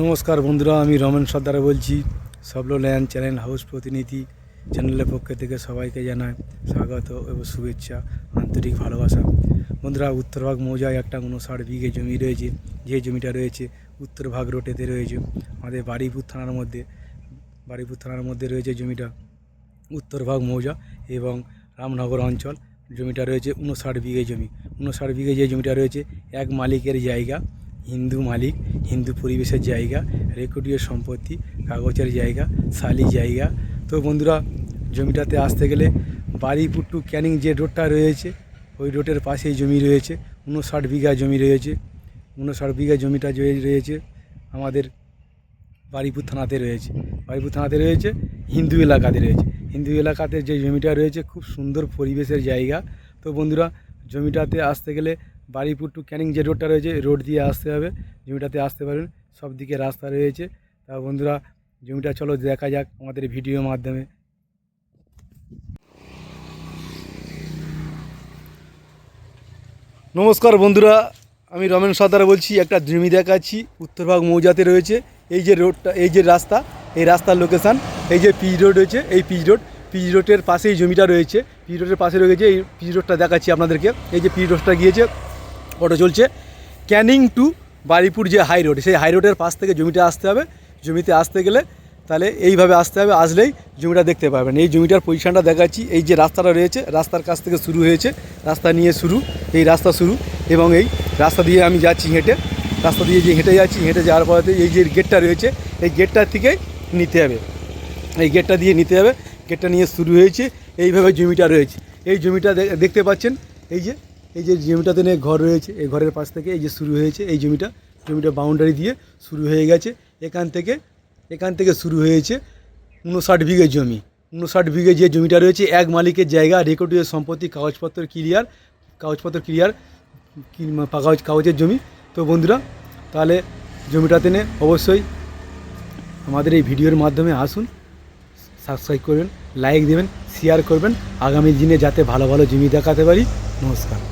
নমস্কার বন্ধুরা, আমি রমেন সর্দার বলছি। সবলো ল্যান্ড চ্যানেল হাউস প্রতিনিধি চ্যানেলের পক্ষ থেকে সবাইকে জানায় স্বাগত এবং শুভেচ্ছা, আন্তরিক ভালোবাসা। বন্ধুরা উত্তরভাগ মৌজায় একটা উনষাট বিঘে জমি রয়েছে। যে জমিটা রয়েছে উত্তরভাগ রোডেতে রয়েছে। আমাদের বাড়িপুর থানার মধ্যে, বাড়িপুর থানার মধ্যে রয়েছে জমিটা উত্তরভাগ মৌজা এবং রামনগর অঞ্চল। জমিটা রয়েছে উনষাট বিঘে জমি। উনষাট বিঘে যে জমিটা রয়েছে, এক মালিকের জায়গা। হিন্দু মালিক, হিন্দু পরিবেশের জায়গা, রেকর্ডীয় সম্পত্তি, কাগজের জায়গা শালি জায়গা। তো বন্ধুরা, জমিটাতে আসতে গেলে বাড়িপুর টু ক্যানিং যে রোডটা রয়েছে, ওই রোডের পাশেই জমি রয়েছে উনষাট বিঘা জমি রয়েছে। উনষাট বিঘা জমিটা রয়েছে, আমাদের বাড়িপুর থানাতে রয়েছে। বাড়িপুর থানাতে রয়েছে, হিন্দু এলাকাতে রয়েছে। হিন্দু এলাকাতে যে জমিটা রয়েছে, খুব সুন্দর পরিবেশের জায়গা। তো বন্ধুরা, জমিটাতে আসতে গেলে বাড়িপুর টু ক্যানিং যে রোডটা রয়েছে রোড দিয়ে আসতে হবে। জমিটাতে আসতে পারেন, সব দিকে রাস্তা রয়েছে। তা বন্ধুরা, জমিটা চলো দেখা যাক আমাদের ভিডিওর মাধ্যমে। নমস্কার বন্ধুরা, আমি রমেন সর্দার বলছি, একটা জমি দেখাচ্ছি উত্তরভাগ মৌজাতে রয়েছে। এই যে রোডটা, এই যে রাস্তা, এই রাস্তার লোকেশান এই যে পিচ রোড রয়েছে, এই পিচ রোড, পিচ রোডের পাশেই জমিটা রয়েছে। পিচ রোডের পাশে রয়েছে, এই পিচ রোডটা দেখাচ্ছি আপনাদেরকে। এই যে পিচ রোডটা গিয়েছে অটো চলছে। ক্যানিং টু বাড়িপুর যে হাই রোড সেই হাই রোডের পাশ থেকে জমিটা আসতে হবে। জমিতে আসতে গেলে তাহলে এইভাবে আসতে হবে, আসলেই জমিটা দেখতে পাবেন। এই জমিটার পজিশানটা দেখাচ্ছি। এই যে রাস্তাটা রয়েছে, রাস্তার কাছ থেকে শুরু হয়েছে, রাস্তা নিয়ে শুরু, এই রাস্তা শুরু এবং এই রাস্তা দিয়ে আমি যাচ্ছি হেঁটে। রাস্তা দিয়ে যে হেঁটে যাচ্ছি, হেঁটে যাওয়ার পরে এই যে গেটটা রয়েছে, এই গেটটার থেকে নিতে হবে। এই গেটটা দিয়ে নিতে হবে। গেটটা নিয়ে শুরু হয়েছে, এইভাবে জমিটা রয়েছে। এই জমিটা দেখতে পাচ্ছেন? এই যে এই যে জমিটাতে নিয়ে ঘর রয়েছে, এই ঘরের পাশ থেকে এই যে শুরু হয়েছে, এই জমিটা জমিটা বাউন্ডারি দিয়ে শুরু হয়ে গেছে। এখান থেকে এখান থেকে শুরু হয়েছে উনষাট বিঘে জমি। উনষাট বিঘে যে জমিটা রয়েছে, এক মালিকের জায়গা রেকর্ডীয় সম্পত্তি, কাগজপত্র ক্লিয়ার কাগজপত্র ক্লিয়ার কাগজ, কাগজের জমি। তো বন্ধুরা, তাহলে জমিটাতে নে অবশ্যই আমাদের এই ভিডিওর মাধ্যমে আসুন সাবস্ক্রাইব করবেন লাইক দেবেন শেয়ার করবেন। আগামী দিনে যাতে ভালো ভালো জমি দেখাতে পারি, নমস্কার।